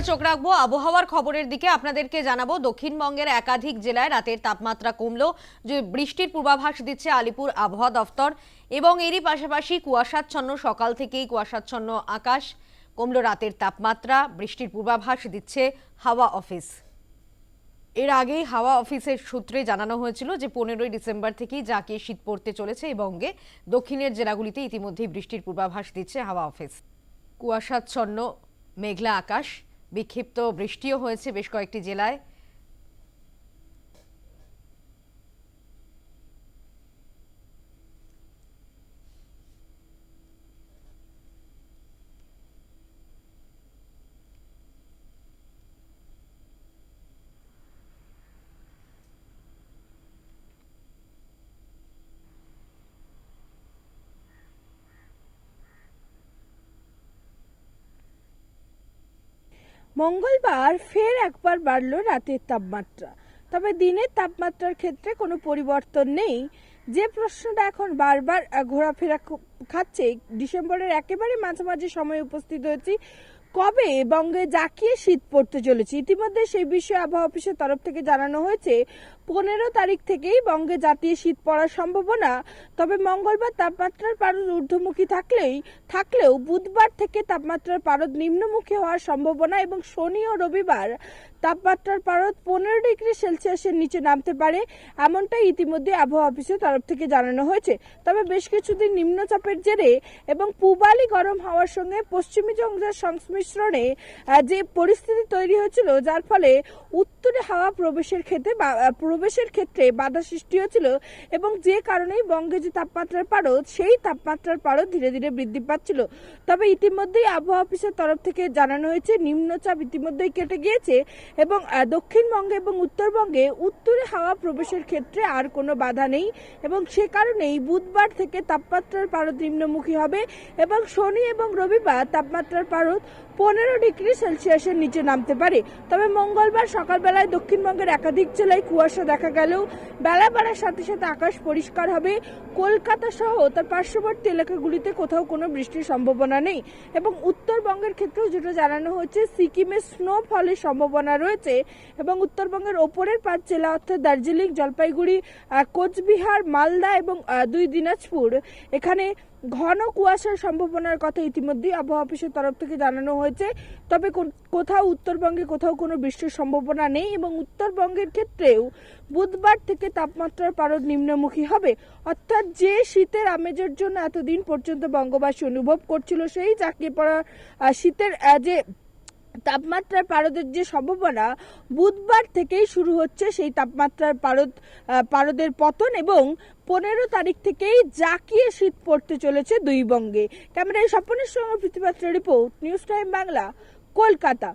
আমরা চোখ রাখব আবহাওয়ার খবরের দিকে। আপনাদেরকে জানাব, দক্ষিণবঙ্গের একাধিক জেলায় রাতের তাপমাত্রা কমলো, যে বৃষ্টির পূর্বাভাস দিচ্ছে আলিপুর আবহাওয়া দফতর এবং এরই পাশাপাশি কুয়াশাচ্ছন্ন সকাল থেকেই কুয়াশাচ্ছন্ন আকাশ কমলো রাতের তাপমাত্রা, বৃষ্টির পূর্বাভাস দিচ্ছে হাওয়া অফিস। এর আগেই হাওয়া অফিসের সূত্রে জানানো হয়েছিল যে পনেরোই ডিসেম্বর থেকেই জাঁকিয়ে শীত পড়তে চলেছে বঙ্গে, দক্ষিণের জেলাগুলিতে ইতিমধ্যেই বৃষ্টির পূর্বাভাস দিচ্ছে হাওয়া অফিস। কুয়াশাচ্ছন্ন, মেঘলা আকাশ বিক্ষিপ্ত বৃষ্টিও হয়েছে বেশ কয়েকটি জেলায়। মঙ্গলবার ফের একবার বাড়ল রাতের তাপমাত্রা। তবে দিনের তাপমাত্রার ক্ষেত্রে কোনো পরিবর্তন নেই। যে প্রশ্নটা এখন বারবার ঘোরাফেরা খাচ্ছে। ডিসেম্বরের একেবারে মাঝামাঝি সময়ে উপস্থিত হয়েছি। কবে বঙ্গে জাকিয়ে শীত পড়তে চলেছে? ইতিমধ্যে সেই বিষয়ে আবহাওয়া অফিসের তরফ থেকে জানানো হয়েছে, পনেরো তারিখ থেকেই বঙ্গে জাতীয় শীত পড়ার সম্ভাবনা। তবে মঙ্গলবার তাপমাত্রার পারদ ঊর্ধ্বমুখী থাকলেই, থাকলেও বুধবার থেকে তাপমাত্রার পারদ নিম্নমুখী হওয়ার সম্ভাবনা এবং শনি ও রবিবার তাপমাত্রার পারদ পনেরো ডিগ্রি সেলসিয়াসের নিচে নামতে পারে, এমনটাই ইতিমধ্যে আবহাওয়া অফিসের তরফ থেকে জানানো হয়েছে। তবে বেশ কিছুদিন নিম্নচাপের জেরে এবং পূবালি গরম হওয়ার সঙ্গে পশ্চিমী জংজার সংমিশ্রণে যে পরিস্থিতি তৈরি হয়েছিল, যার ফলে উত্তরে হাওয়া প্রবেশের ক্ষেত্রে প্রবেশের ক্ষেত্রে বাধা সৃষ্টি হয়েছিল এবং যে কারণেই বঙ্গে যে তাপমাত্রার পারদ, সেই তাপমাত্রার পারদ ধীরে ধীরে বৃদ্ধি পাচ্ছিল। তবে ইতিমধ্যেই আবহাওয়া অফিসের তরফ থেকে জানানো হয়েছে, নিম্নচাপ ইতিমধ্যেই কেটে গিয়েছে এবং দক্ষিণবঙ্গে এবং উত্তরবঙ্গে উত্তরে হাওয়া প্রবেশের ক্ষেত্রে আর কোনো বাধা নেই এবং সে কারণেই বুধবার থেকে তাপমাত্রার পারদ নিম্নমুখী হবে এবং শনি এবং রবিবার তাপমাত্রার পারদ পনেরো ডিগ্রি সেলসিয়াসের নিচে নামতে পারে। তবে মঙ্গলবার সকালবেলায় দক্ষিণবঙ্গের একাধিক জেলায় কুয়াশা দেখা গেলেও বেলা বাড়ার সাথে সাথে আকাশ পরিষ্কার হবে। কলকাতা সহ তার পার্শ্ববর্তী এলাকাগুলিতে কোথাও কোনো বৃষ্টির সম্ভাবনা নেই এবং উত্তরবঙ্গের ক্ষেত্রেও যেটা জানানো হচ্ছে সিকিমে স্নোফলের সম্ভাবনা রয়েছে এবং উত্তরবঙ্গের ওপরের পাঁচ জেলা অর্থাৎ দার্জিলিং, জলপাইগুড়ি কোচবিহার, মালদা এবং দুই দিনাজপুর। এখানে ঘন কুয়াশার সম্ভাবনার কথা ইতিমধ্যেই আবহাওয়া অফিসের তরফ থেকে জানানো হয়েছে। তবে কোথাও উত্তরবঙ্গে কোথাও কোনো বৃষ্টির সম্ভাবনা নেই এবং উত্তরবঙ্গের ক্ষেত্রেও বুধবার থেকে তাপমাত্রার পারদ নিম্নমুখী হবে। অর্থাৎ যে শীতের আমেজের জন্য এতদিন পর্যন্ত বঙ্গবাসী অনুভব করছিল, সেই চাকরি পড়া শীতের যে তাপমাত্রার পারদের যে সম্ভাবনা বুধবার থেকেই শুরু হচ্ছে সেই তাপমাত্রার পারদ পারদের পতন এবং পনেরো তারিখ থেকেই জাকিয়ে শীত পড়তে চলেছে দুই বঙ্গে। ক্যামেরায় স্বপনের সঙ্গে Prithvi report, news time Bangla, Kolkata.